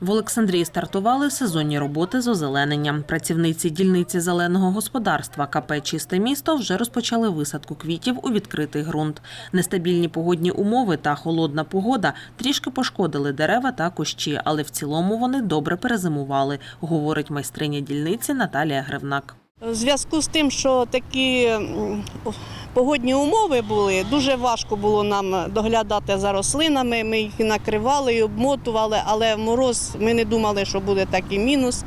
В Олександрії стартували сезонні роботи з озелененням. Працівниці дільниці зеленого господарства КП Чисте місто вже розпочали висадку квітів у відкритий ґрунт. Нестабільні погодні умови та холодна погода трішки пошкодили дерева та кущі, але в цілому вони добре перезимували, говорить майстриня дільниці Наталія Гривнак. В зв'язку з тим, що такі погодні умови були, дуже важко було нам доглядати за рослинами. Ми їх накривали, і обмотували, але мороз ми не думали, що буде такий мінус.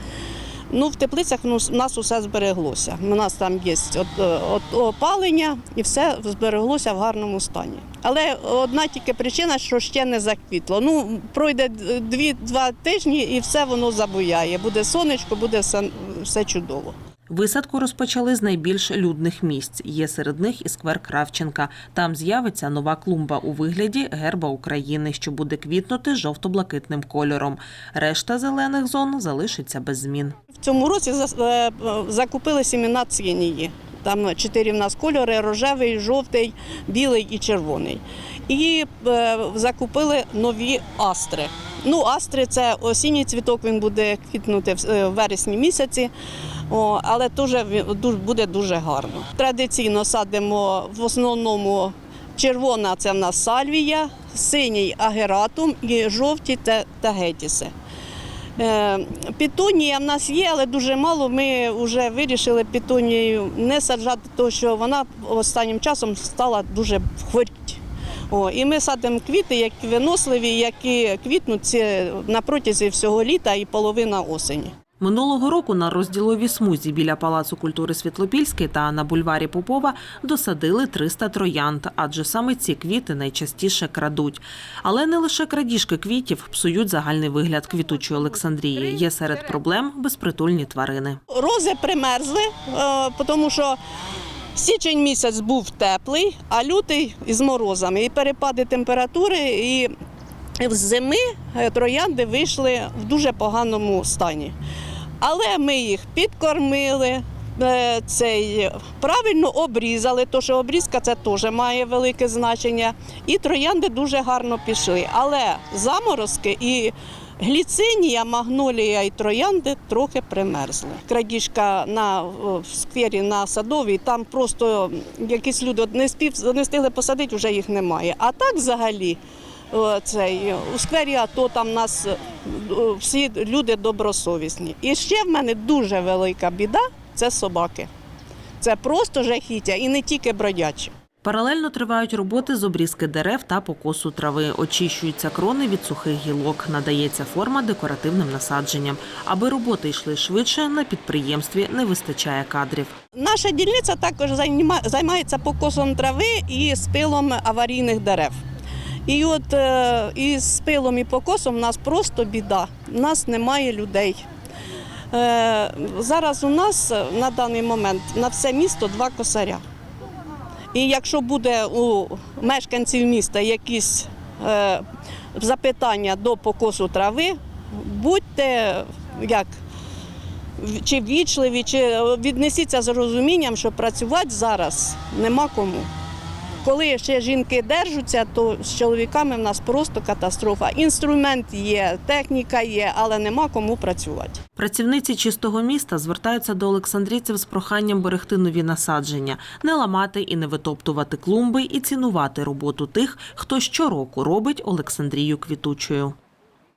Ну, в теплицях ну, у нас усе збереглося. У нас там є от, от опалення і все збереглося в гарному стані. Але одна тільки причина, що ще не заквітло. Ну, пройде дві-два тижні і все воно забуяє. Буде сонечко, буде все, все чудово. Висадку розпочали з найбільш людних місць. Є серед них і сквер Кравченка. Там з'явиться нова клумба у вигляді герба України, що буде квітнути жовто-блакитним кольором. Решта зелених зон залишиться без змін. В цьому році е, закупили сімена цинії. Там чотири в нас кольори: рожевий, жовтий, білий і червоний. І е, закупили нові астри. Ну, астри це осінній цвіток, він буде квітнути в е, вересні місяці. Але теж він ду- буде дуже гарно. Традиційно садимо в основному червона це в нас сальвія, синій агератум і жовті те- тагетіси. Е, Пітунія в нас є, але дуже мало. Ми вже вирішили пітунію не саджати, тому що вона останнім часом стала дуже хворіти. О, і ми садимо квіти, які виносливі, які квітнуть ці на протязі всього літа і половина осені. Минулого року на розділовій смузі біля Палацу культури Світлопільський та на бульварі Попова досадили 300 троянд, адже саме ці квіти найчастіше крадуть. Але не лише крадіжки квітів псують загальний вигляд квітучої Олександрії. Є серед проблем безпритульні тварини. Рози примерзли, е, тому що січень місяць був теплий, а лютий із морозами. І перепади температури, і з зими е, троянди вийшли в дуже поганому стані. Але ми їх підкормили. е, Цей правильно обрізали, тому що обрізка це теж має велике значення. І троянди дуже гарно пішли. Але заморозки і гліцинія, магнолія і троянди трохи примерзли. Крадіжка на в сквері на садовій, там просто якісь люди не спів не встигли посадити, вже їх немає. А так взагалі. О, Цей, у сквері АТО там у нас е, всі люди добросовісні. І ще в мене дуже велика біда це собаки. Це просто жахіття і не тільки бродячі. Паралельно тривають роботи з обрізки дерев та покосу трави. Очищуються крони від сухих гілок. Надається форма декоративним насадженням. Аби роботи йшли швидше, на підприємстві не вистачає кадрів. Наша дільниця також займається покосом трави і спилом аварійних дерев. І от е, із спилом і покосом в нас просто біда. У нас немає людей. Е, Зараз у нас е, на даний момент на все місто два косаря. І якщо буде у мешканців міста якісь запитання до покосу трави, будьте як чи ввічливі, чи віднесіться з розумінням, що працювати зараз нема кому. Коли ще жінки держаться, то з чоловіками в нас просто катастрофа. Інструмент є, техніка є, але нема кому працювати. Працівниці чистого міста звертаються до олександрійців з проханням берегти нові насадження, не ламати і не витоптувати клумби і цінувати роботу тих, хто щороку робить Олександрію квітучою.